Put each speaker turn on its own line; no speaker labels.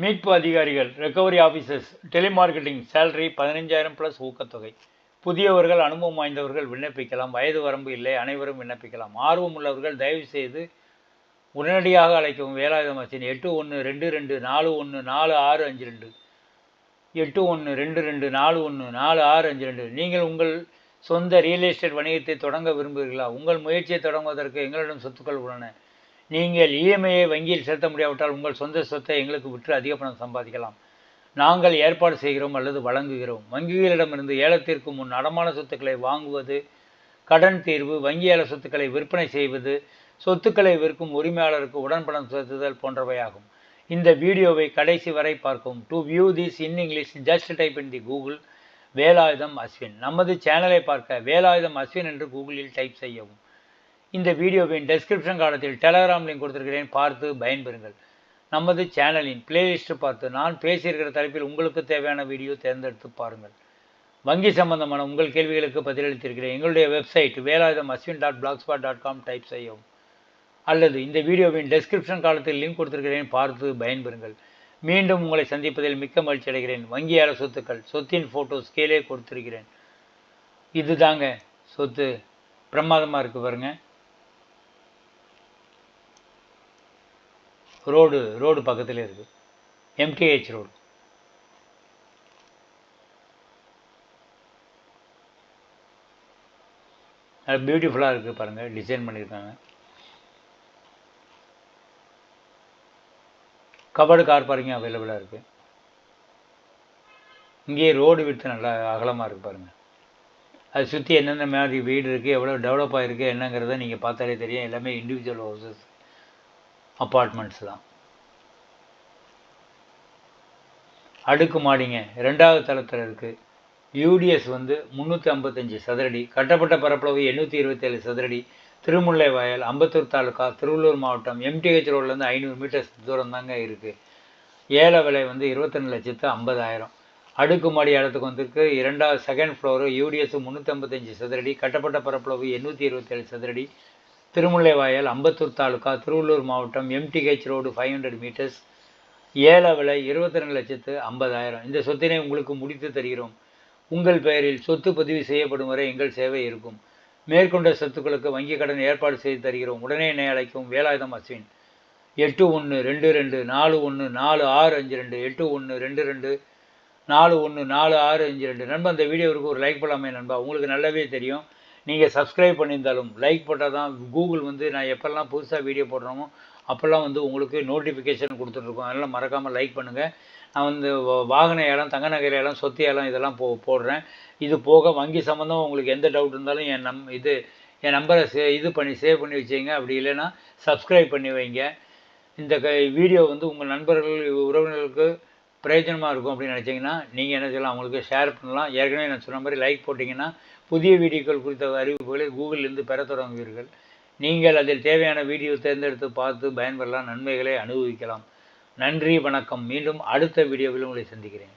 மீட்பு அதிகாரிகள் recovery officers telemarketing salary பதினஞ்சாயிரம் ப்ளஸ் ஊக்கத்தொகை. புதியவர்கள் அனுபவம் வாய்ந்தவர்கள் விண்ணப்பிக்கலாம். வயது வரம்பு இல்லை அனைவரும் விண்ணப்பிக்கலாம். ஆர்வம் உள்ளவர்கள் தயவு செய்து உடனடியாக அழைக்கவும். வேலாயுதம் அச்சின் எட்டு ஒன்று ரெண்டு ரெண்டு நாலு ஒன்று நாலு ஆறு அஞ்சு ரெண்டு. எட்டு ஒன்று ரெண்டு ரெண்டு நாலு ஒன்று நாலு ஆறு அஞ்சு ரெண்டு. நீங்கள் உங்கள் சொந்த ரியல் எஸ்டேட் வணிகத்தை தொடங்க விரும்புகிறீர்களா? உங்கள் முயற்சியை தொடங்குவதற்கு எங்களிடம் சொத்துக்கள் உள்ளன. நீங்கள் இஎம்ஐயை வங்கியில் செலுத்த முடியாவிட்டால் உங்கள் சொந்த சொத்தை எங்களுக்கு விற்று அதிக பணம் சம்பாதிக்கலாம். நாங்கள் ஏற்பாடு செய்கிறோம் அல்லது வழங்குகிறோம். வங்கிகளிடமிருந்து ஏலத்திற்கு முன் அடமான சொத்துக்களை வாங்குவது கடன் தீர்வு வங்கி ஏல சொத்துக்களை விற்பனை செய்வது சொத்துக்களை விற்கும் உரிமையாளருக்கு உடன்படம் செலுத்துதல் போன்றவையாகும். இந்த வீடியோவை கடைசி வரை பார்க்கவும். To view this in English just type in the Google Velayutham Ashwin. நமது சேனலை பார்க்க வேலாயுதம் அஸ்வின் என்று கூகுளில் டைப் செய்யவும். இந்த வீடியோவின் டெஸ்கிரிப்ஷன் காலத்தில் டெலகிராம் லிங்க் கொடுத்திருக்கிறேன். பார்த்து பயன்பெறுங்கள். நமது சேனலின் பிளேலிஸ்ட்டு பார்த்து நான் பேசியிருக்கிற தலைப்பில் உங்களுக்கு தேவையான வீடியோ தேர்ந்தெடுத்து பாருங்கள். வங்கி சம்பந்தமான உங்கள் கேள்விகளுக்கு பதிலளித்திருக்கிறேன். எங்களுடைய website Velayutham Ashwin dot blog spot dot com type செய்யவும். அல்லது இந்த வீடியோவின் டெஸ்கிரிப்ஷன் காலத்தில் லிங்க் கொடுத்திருக்கிறேன். பார்த்து பயன்பெறுங்கள். மீண்டும் உங்களை சந்திப்பதில் மிக்க மகிழ்ச்சி அடைகிறேன். வங்கியாள சொத்துக்கள் சொத்தின் ஃபோட்டோஸ் கீழே கொடுத்திருக்கிறேன். இது தாங்க சொத்து பிரமாதமாக இருக்குது பாருங்கள் ரோடு ரோடு பக்கத்தில் இருக்குது எம்டிஹெச் ரோடு. அது பியூட்டிஃபுல்லாக இருக்குது பாருங்கள் டிசைன் பண்ணியிருக்காங்க கபடு கார் பார்க்கிங் அவைலபிளாக இருக்குது இங்கேயே ரோடு விட்டு நல்லா அகலமாக இருக்குது பாருங்கள் அது சுற்றி என்னென்ன மாதிரி வீடு இருக்குது எவ்வளோ டெவலப் ஆகிருக்கு என்னங்கிறத நீங்கள் பார்த்தாலே தெரியும். எல்லாமே இண்டிவிஜுவல் ஹவுசஸ் அப்பார்ட்மெண்ட்ஸ் தான். அடுக்கு மாடிங்க ரெண்டாவது தளத்தில் இருக்குது யூடிஎஸ் வந்து முந்நூற்றி ஐம்பத்தஞ்சு சதுரடி கட்டப்பட்ட பரப்பளவு எண்ணூற்றி இருபத்தேழு சதுரடி திருமுல்லை வயல் அம்பத்தூர் தாலுக்கா திருவள்ளூர் மாவட்டம் எம்டிஹெச் ரோட்லேருந்து ஐநூறு மீட்டர்ஸ் தூரம் தாங்க இருக்குது ஏல விலை வந்து இருபத்தொன்று லட்சத்து ஐம்பதாயிரம். அடுக்குமாடி இடத்துக்கு வந்திருக்கு. இரண்டாவது செகண்ட் ஃப்ளோரு யூடிஎஸ் முந்நூற்றம்பத்தஞ்சு சதுரடி கட்டப்பட்ட பரப்பளவு எண்ணூற்றி இருபத்தேழு சதுரடி திருமுல்லைவாயல் அம்பத்தூர் தாலுக்கா திருவள்ளூர் மாவட்டம் MTH road five hundred metres ஏல விலை இருபத்தி ரெண்டு லட்சத்து ஐம்பதாயிரம். இந்த சொத்தினை உங்களுக்கு முடித்து தருகிறோம். உங்கள் பெயரில் சொத்து பதிவு செய்யப்படும் வரை எங்கள் சேவை இருக்கும். மேற்கொண்ட சொத்துக்களுக்கு வங்கிக் கடன் ஏற்பாடு செய்து தருகிறோம். உடனே என்னை அழைக்கும் வேலாயுதம் அஸ்வின். எட்டு ஒன்று ரெண்டு ரெண்டு நாலு ஒன்று நாலு ஆறு அஞ்சு ரெண்டு எட்டு ஒன்று ரெண்டு ரெண்டு நாலு ஒன்று நாலு ஆறு அஞ்சு ரெண்டு. நண்பா அந்த வீடியோவுக்கு ஒரு லைக் பண்ணலாமே நண்பா. உங்களுக்கு நல்லாவே தெரியும். நீங்கள் சப்ஸ்கிரைப் பண்ணியிருந்தாலும் லைக் போட்டால் தான் கூகுள் வந்து நான் எப்போல்லாம் புதுசாக வீடியோ போடுறோமோ அப்போல்லாம் வந்து உங்களுக்கு நோட்டிஃபிகேஷன் கொடுத்துட்ருக்கோம். அதனால் மறக்காமல் லைக் பண்ணுங்கள் நான் வந்து வாகன இடம் தங்க நகர இடம் சொத்து இடம் இதெல்லாம் போ போடுறேன். இது போக வங்கி சம்மந்தம் உங்களுக்கு எந்த டவுட் இருந்தாலும் என் நம் இது என் நம்பரை சே இது பண்ணி சேவ் பண்ணி வச்சுங்க அப்படி இல்லைன்னா சப்ஸ்கிரைப் பண்ணி வைங்க. இந்த க வீடியோ வந்து உங்கள் நண்பர்கள் உறவினர்களுக்கு பிரயோஜனமாக இருக்கும் அப்படின்னு நினச்சிங்கன்னா நீங்கள் என்ன செய்யலாம்? அவங்களுக்கு ஷேர் பண்ணலாம். ஏற்கனவே நான் சொன்ன மாதிரி லைக் போட்டிங்கன்னா புதிய வீடியோக்கள் குறித்த அறிவிப்புகளை கூகுளிலிருந்து பெற தொடங்குவீர்கள். நீங்கள் அதில் தேவையான வீடியோ தேர்ந்தெடுத்து பார்த்து பயன்பெறலாம் நன்மைகளை அனுபவிக்கலாம். நன்றி வணக்கம். மீண்டும் அடுத்த வீடியோவில் உங்களை சந்திக்கிறேன்.